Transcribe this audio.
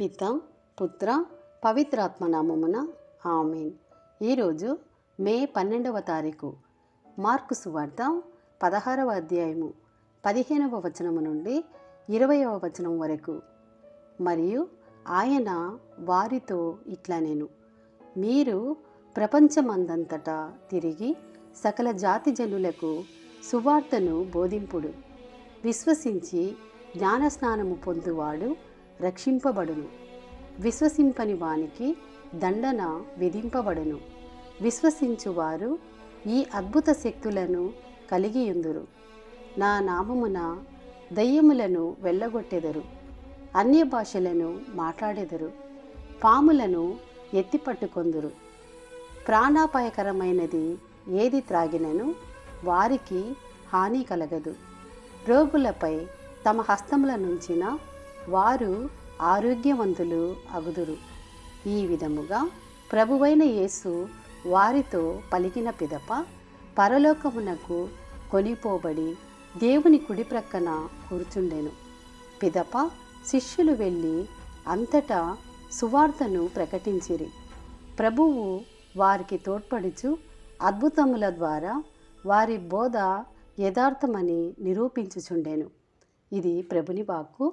పిత పుత్ర పవిత్రాత్మ నామమున ఆమెన్. ఈరోజు మే పన్నెండవ తారీఖు. మార్కు సువార్త పదహారవ అధ్యాయము పదిహేనవ వచనము నుండి ఇరవయవ వచనం వరకు. మరియు ఆయన వారితో ఇట్లా నేను మీరు ప్రపంచమందంతటా తిరిగి సకల జాతి జనులకు సువార్తను బోధింపుడు. విశ్వసించి జ్ఞానస్నానము పొందువాడు రక్షింపబడును. విశ్వసింపని వానికి దండన విధింపబడును. విశ్వసించువారు ఈ అద్భుత శక్తులను కలిగియుందురు. నా నామమున దయ్యములను వెళ్ళగొట్టెదరు. అన్య భాషలను మాట్లాడెదరు. పాములను ఎత్తిపట్టుకొందురు ప్రాణాపాయకరమైనది ఏది త్రాగినను వారికి హాని కలగదు. రోగులపై తమ హస్తముల నుంచిన వారు ఆరోగ్యవంతులు అగుదురు. ఈ విధముగా ప్రభువైన యేసు వారితో పలికిన పిదప పరలోకమునకు కొనిపోబడి దేవుని కుడి ప్రక్కన కూర్చుండెను. పిదప శిష్యులు వెళ్ళి అంతటా సువార్తను ప్రకటించిరి. ప్రభువు వారికి తోడ్పడుచు అద్భుతముల ద్వారా వారి బోధ యథార్థమని నిరూపించుచుండెను. ఇది ప్రభుని వాక్కు.